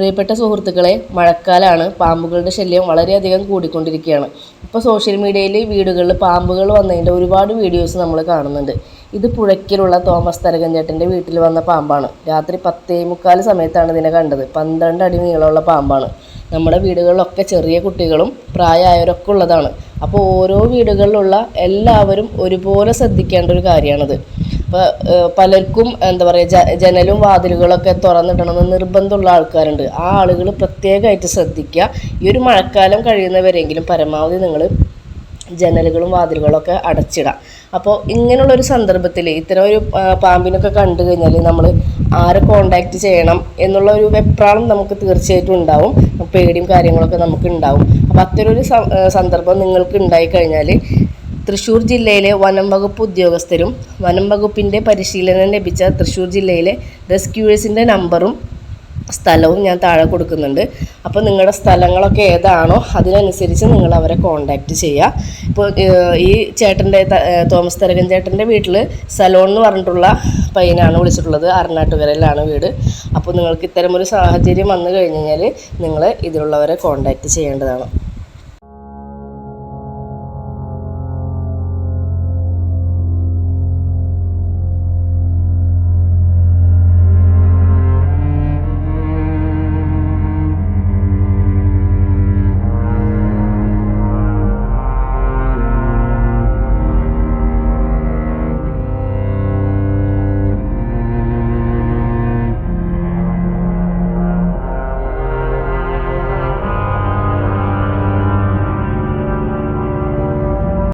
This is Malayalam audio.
പ്രിയപ്പെട്ട സുഹൃത്തുക്കളെ മഴക്കാലമാണ് പാമ്പുകളുടെ ശല്യം വളരെയധികം കൂടിക്കൊണ്ടിരിക്കുകയാണ്. ഇപ്പോൾ സോഷ്യൽ മീഡിയയിൽ വീടുകളിൽ പാമ്പുകൾ വന്നതിന്റെ ഒരുപാട് വീഡിയോസ് നമ്മൾ കാണുന്നുണ്ട്. ഇത് പുഴയ്ക്കിലുള്ള തോമസ് തരകഞ്ചേട്ടന്റെ വീട്ടിൽ വന്ന പാമ്പാണ്. രാത്രി പത്തേ മുക്കാൽ സമയത്താണ് ഇതിനെ കണ്ടത്. പന്ത്രണ്ട് അടി നീളമുള്ള പാമ്പാണ്. നമ്മുടെ വീടുകളിലൊക്കെ ചെറിയ കുട്ടികളും പ്രായമായവരൊക്കെ ഉള്ളതാണ്. അപ്പോൾ ഓരോ വീടുകളിലുള്ള എല്ലാവരും ഒരുപോലെ ശ്രദ്ധിക്കേണ്ട ഒരു കാര്യമാണിത്. ഇപ്പോൾ പലർക്കും എന്താ പറയുക ജ ജനലും വാതിലുകളൊക്കെ തുറന്നിടണമെന്ന് നിർബന്ധമുള്ള ആൾക്കാരുണ്ട്. ആ ആളുകൾ പ്രത്യേകമായിട്ട് ശ്രദ്ധിക്കുക. ഈ ഒരു മഴക്കാലം കഴിയുന്നവരെങ്കിലും പരമാവധി നിങ്ങൾ ജനലുകളും വാതിലുകളൊക്കെ അടച്ചിടാം അപ്പോൾ ഇങ്ങനെയുള്ളൊരു സന്ദർഭത്തിൽ ഇത്തരം ഒരു പാമ്പിനൊക്കെ കണ്ടു കഴിഞ്ഞാൽ നമ്മൾ ആരെ കോണ്ടാക്ട് ചെയ്യണം എന്നുള്ള ഒരു വെപ്രാളം നമുക്ക് തീർച്ചയായിട്ടും ഉണ്ടാവും. പേടിയും കാര്യങ്ങളൊക്കെ നമുക്ക് ഉണ്ടാവും. അപ്പോൾ അത്തരം ഒരു സന്ദർഭം നിങ്ങൾക്ക് ഉണ്ടായി തൃശ്ശൂർ ജില്ലയിലെ വനം വകുപ്പ് ഉദ്യോഗസ്ഥരും വനം വകുപ്പിന്റെ പരിശീലനം ലഭിച്ച തൃശൂർ ജില്ലയിലെ റെസ്ക്യൂവേഴ്സിന്റെ നമ്പറും സ്ഥലവും ഞാൻ താഴെ കൊടുക്കുന്നുണ്ട്. അപ്പോൾ നിങ്ങളുടെ സ്ഥലങ്ങളൊക്കെ ഏതാണോ അതിനനുസരിച്ച് നിങ്ങൾ അവരെ കോണ്ടാക്റ്റ് ചെയ്യുക. ഇപ്പോൾ ഈ ചേട്ടന്റെ തോമസ് തരകൻ ചേട്ടന്റെ വീട്ടിൽ സലോൺ എന്ന് പറഞ്ഞിട്ടുള്ള പയ്യനാണ് വിളിച്ചിട്ടുള്ളത്. അറുനാട്ടുകരയിലാണ് വീട്. അപ്പോൾ നിങ്ങൾക്ക് ഇത്തരമൊരു സാഹചര്യം വന്നു കഴിഞ്ഞ് കഴിഞ്ഞാൽ നിങ്ങൾ ഇതിലുള്ളവരെ കോണ്ടാക്റ്റ് ചെയ്യേണ്ടതാണ്.